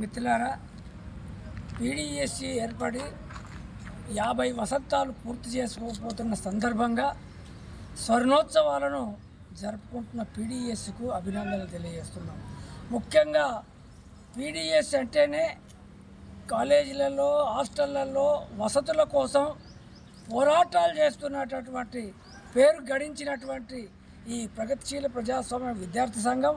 మిత్రులారా పీడీఎస్సీ ఏర్పడి యాభై వసంతాలు పూర్తి చేసుకోకపోతున్న సందర్భంగా స్వర్ణోత్సవాలను జరుపుకుంటున్న పీడీఎస్కు అభినందనలు తెలియజేస్తున్నాం. ముఖ్యంగా పీడిఎస్ అంటేనే కాలేజీలలో హాస్టళ్ళలో వసతుల కోసం పోరాటాలు చేస్తున్నటువంటి పేరు గడించినటువంటి ఈ ప్రగతిశీల ప్రజాస్వామ్య విద్యార్థి సంఘం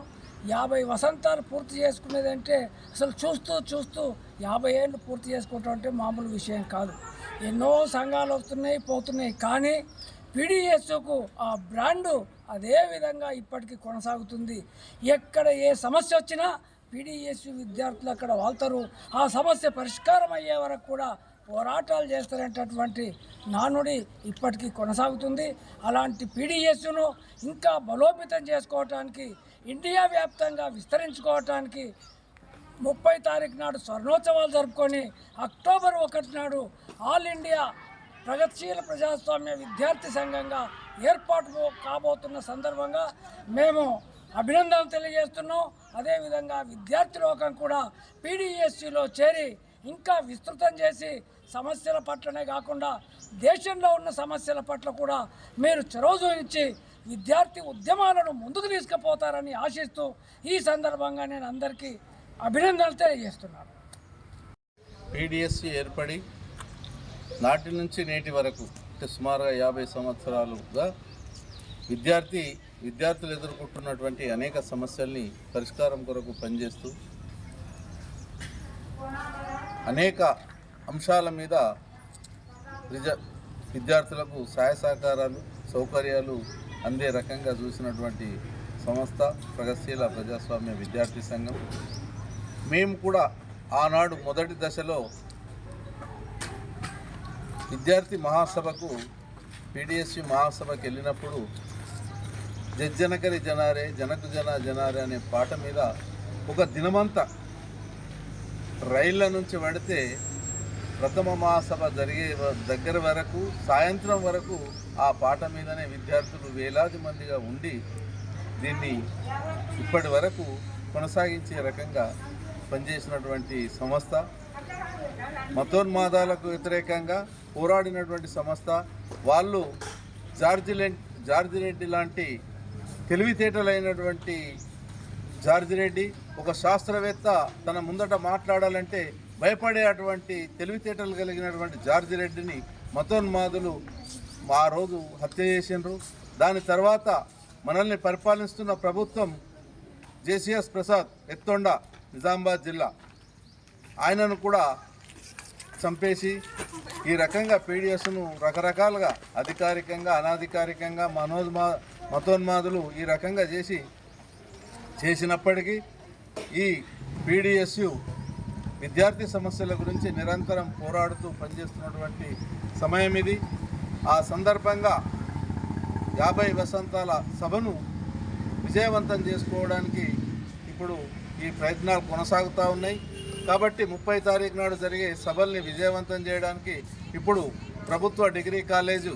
యాభై వసంతాలు పూర్తి చేసుకునేదంటే అసలు చూస్తూ చూస్తూ యాభై ఏళ్ళు పూర్తి చేసుకోవటం అంటే మామూలు విషయం కాదు. ఎన్నో సంఘాలు వస్తున్నాయి పోతున్నాయి. కానీ పీడిఎస్కు ఆ బ్రాండు అదే విధంగా ఇప్పటికీ కొనసాగుతుంది. ఎక్కడ ఏ సమస్య వచ్చినా పీడిఎస్ విద్యార్థులు అక్కడ వాళ్తారు. ఆ సమస్య పరిష్కారం అయ్యే వరకు కూడా పోరాటాలు చేస్తారనేటటువంటి నానుడి ఇప్పటికీ కొనసాగుతుంది. అలాంటి పీడిఎస్ను ఇంకా బలోపేతం చేసుకోవటానికి ఇండియా వ్యాప్తంగా విస్తరించుకోవటానికి ముప్పై తారీఖు నాడు స్వర్ణోత్సవాలు జరుపుకొని అక్టోబర్ ఒకటి నాడు ఆల్ ఇండియా ప్రగతిశీల ప్రజాస్వామ్య విద్యార్థి సంఘంగా ఏర్పాటు కాబోతున్న సందర్భంగా మేము అభినందనలు తెలియజేస్తున్నాం. అదేవిధంగా విద్యార్థి లోకం కూడా పీడిఎస్సిలో చేరి ఇంకా విస్తృతం చేసి సమస్యల పట్లనే కాకుండా దేశంలో ఉన్న సమస్యల పట్ల కూడా మీరు చొరవ చూపించి విద్యార్థి ఉద్యమాలను ముందుకు తీసుకుపోతారని ఆశిస్తూ ఈ సందర్భంగా నేను అందరికీ అభినందనలు తెలియజేస్తున్నాను. పీడిఎస్సి ఏర్పడి నాటి నుంచి నేటి వరకు సుమారుగా యాభై సంవత్సరాలుగా విద్యార్థి విద్యార్థులు ఎదుర్కొంటున్నటువంటి అనేక సమస్యల్ని పరిష్కారం కొరకు పనిచేస్తూ అనేక అంశాల మీద విద్యార్థులకు సహాయ సహకారాలు సౌకర్యాలు అందే రకంగా చూసినటువంటి సంస్థ ప్రగతిశీల ప్రజాస్వామ్య విద్యార్థి సంఘం. మేము కూడా ఆనాడు మొదటి దశలో విద్యార్థి మహాసభకు పీడిఎస్సి మహాసభకు వెళ్ళినప్పుడు జజ్జనకరి జనారే జనకు జన జనారే అనే పాట మీద ఒక దినమంతా రైళ్ళ నుంచి పడితే ప్రథమ మహాసభ జరిగే వ- దగ్గర వరకు సాయంత్రం వరకు ఆ పాట మీదనే విద్యార్థులు వేలాది మందిగా ఉండి దీన్ని ఇప్పటి వరకు కొనసాగించే రకంగా పనిచేసినటువంటి సంస్థ మతోన్మాదాలకు వ్యతిరేకంగా పోరాడినటువంటి సంస్థ. వాళ్ళు జార్జి లెన్ లాంటి తెలివితేటలైనటువంటి జార్జిరెడ్డి ఒక శాస్త్రవేత్త తన ముందట మాట్లాడాలంటే భయపడే అటువంటి తెలివితేటలు కలిగినటువంటి జార్జి రెడ్డిని మతోన్మాదులు ఆ రోజు హత్య చేసిండ్రు. దాని తర్వాత మనల్ని పరిపాలిస్తున్న ప్రభుత్వం జేసీఎస్ ప్రసాద్ ఎత్తొండ నిజామాబాద్ జిల్లా. ఆయనను కూడా చంపేసి ఈ రకంగా పీడిఎస్ను రకరకాలుగా అధికారికంగా అనాధికారికంగా మనోన్మా మతోన్మాదులు ఈ రకంగా చేసి చేసినప్పటికీ ఈ పీడిఎస్యు విద్యార్థి సమస్యల గురించి నిరంతరం పోరాడుతూ పనిచేస్తున్నటువంటి సమయం ఇది. ఆ సందర్భంగా యాభై వసంతాల సభను విజయవంతం చేసుకోవడానికి ఇప్పుడు ఈ ప్రయత్నాలు కొనసాగుతూ ఉన్నాయి. కాబట్టి ముప్పై తారీఖు నాడు జరిగే సభల్ని విజయవంతం చేయడానికి ఇప్పుడు ప్రభుత్వ డిగ్రీ కాలేజు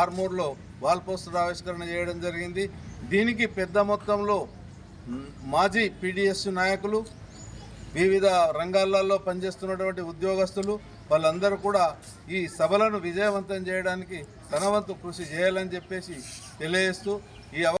ఆర్మూర్లో వాల్ పోస్టర్ ఆవిష్కరణ చేయడం జరిగింది. దీనికి పెద్ద మొత్తంలో మాజీ పీడిఎస్ నాయకులు వివిధ రంగాలలో పనిచేస్తున్నటువంటి ఉద్యోగస్తులు వాళ్ళందరూ కూడా ఈ సభలను విజయవంతం చేయడానికి తన వంతు కృషి చేయాలని చెప్పేసి తెలియజేస్తూ ఈ